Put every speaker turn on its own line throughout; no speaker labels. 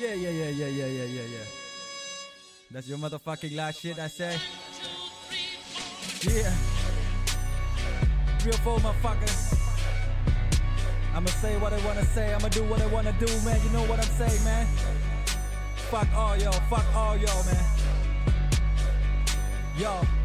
Yeah, yeah, yeah, yeah, yeah, yeah, yeah, yeah. That's your motherfucking last shit, I say. Yeah. Real four motherfucker. I'ma say what I wanna say, I'ma do what I wanna do, man. You know what I'm saying, man? Fuck all y'all, fuck all y'all, man. Yo.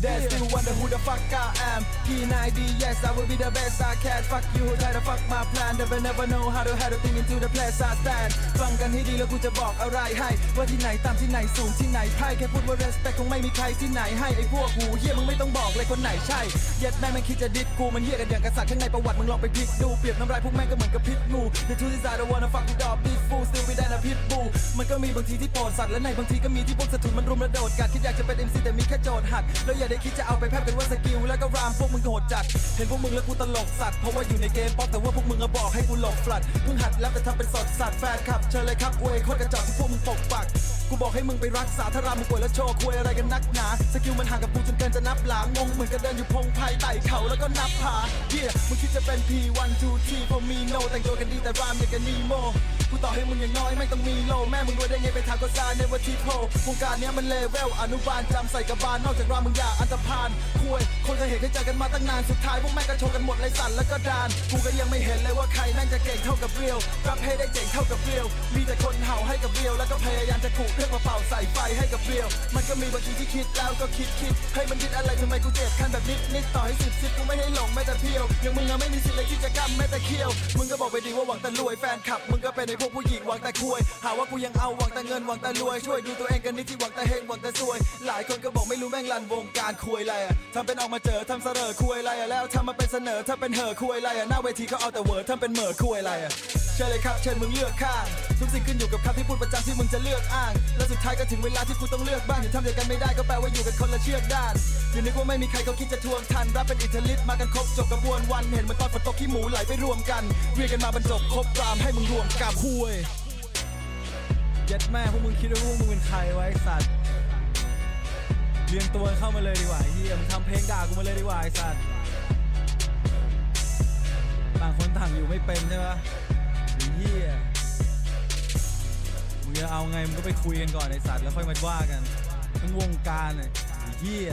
They still wonder who the fuck I am P90 yes I will be the best I can Fuck you who try to fuck my plan Never never know how to how to think into the place I stand ฟังกันให้ดีแล้วกูจะบอกอะไรให้ว่าที่ไหนตามที่ไหนสูงที่ไหนไพ่แค่พูดว่า respect คงไม่มีใครที่ไหนให้ไอ้พวกหูเฮียมึงไม่ต้องบอกเลยคนไหนใช่เย็ดแม่งมันคิดจะดิดกูมันเฮียกันอย่างกษัตริย์ข้างในประวัติมึงลองไปพลิกดูเปรียบน้ำลายพวกแม่งก็เหมือนกับพิษงู The truth is I don't wanna fuck with all these fools still be that a pit มันก็มีบางทีที่โปรดสัตว์และในบางทีก็มีที่พวกสถุนมันรุมระโดดกัดคิดอยากจะเป็น MC แต่มีแค่โจทย์หักแล้วอย่าได้คิดจะเอาไปแพร่เป็นว่าสกิลแล้วก็รามพวกมึงโหดจัด เห็นพวกมึงแล้วกูตลกสัตว์เพราะว่าอยู่ในเกมป๊อปแต่ว่าพวกมึงอะบอกให้กูหลบฟลัดเพิ่งหัดแล้วแต่ทำเป็นสดสัตว์แฟนคลับเชิญเลยครับเวยโคตรกระจอกที่พวกมึงปกปักกูบอกให้มึงไปรักษาถ้ารามึงป่วยแล้วโชว์คุยอะไรกันนักหนา สกิลมันห่างกับกูจนเกินจะนับหลางงงเหมือนกับเดินอยู่พงไพ่ไต่เขาแล้วก็นับผาเฮียมึงคิดจะเป็น P1 2 3พอมีโนแต่งตัวกันดีแต่รามอย่างกับนีโม กูต่อให้มึงอย่างน้อยไม่ต้องมีโล แม่มึงรวยได้ไงไปทางก็ซาในวันที่โพวงการเนี้ยมันเลเวลอนุบาลจำใส่กระบาลนอกจากรามมึงอย่าอันตรพานคุยคนเคยเห็นเคยเจอกันมาตั้งนานสุดท้ายพวกแม่งก็โชว์กันหมดเลยสั่นแล้วก็ดานกูก็ยังไม่เห็นเลยว่าใครแม่งจะเก่งเท่ากับเรียวรับให้ได้เจ๋งเท่ากับเรียว มีแต่คนเห่าให้กับเรียวแล้วก็พยายามจะขู่เครื่องมาเป่าใส่ไฟให้กับเรียว มันก็มีบางทีที่คิดแล้วก็คิดคิดให้มันคิดอะไรทำไมกูเจ็บขั้นแบบนิดนิดต่อให้สิบสิบกูไม่ให้หลงแม้แต่เพียวย่างมึงอะไม่มีสิทธิ์เลยที่จะกำแม้แต่เคี้ยวมึงก็บอกไปดีว่าหวังแต่รวยแฟนคลับมึงก็เป็นไพวกผู้หญิงหวังแต่คุย หาว่ากูยังเอาหวังแต่เงินหวังแต่รวย ช่วยดูตัวเองกันนิดที่หวังแต่เฮงหวังแต่ซวย หลายคนก็บอกไม่รู้แม่งลันวงการคุยอะไรอะทำเป็นออกมาเจอทำเสรอคุยอะไรอะแล้วทำมาเป็นเสนอถ้าเป็นเหอคุยอะไรอะหน้าเวทีเขาเอาแต่เวอร์ทำเป็นเหม่อคุยอะไรอะ ชิญเลยครับเชิญมึงเลือกข้างทุกสิ่งขึ้นอยู่กับคำที่พูดประจำที่มึงจะเลือกอ้าง และสุดท้ายก็ถึงเวลาที่กูต้องเลือกบ้างอย่าทำเดียวกันไม่ได้ก็แปลว่าอยู่กันคนละเชือกด้านอย่านึกว่าไม่มีใครเขาคิดจะทวงทันรับเป็นอิทธิฤทธิ์มากันครบจบกระบวนวัน เห็นมันตอนฝนตกขี้หมูไหลไปรวมกันเรียกกันมาบรรจบครบรามให้มึงรวมกับ
คุยย็ดแม่พวกมึงคิดว่าพวกมึงเป็นใครไว้สัตว์เรียงตัวเข้ามาเลยดีกว่าเฮียมึงทำเพลงด่ากูมาเลยดีกว่าไอ้สัตว์ต่างคนต่างอยู่ไม่เป็นใช่ปะไอ้ เฮียมึงจะเอาไงมึงก็ไปคุยกันก่อนไอสัตว์แล้วค่อยมาว่ากันทั้งวงการไอ้เฮีย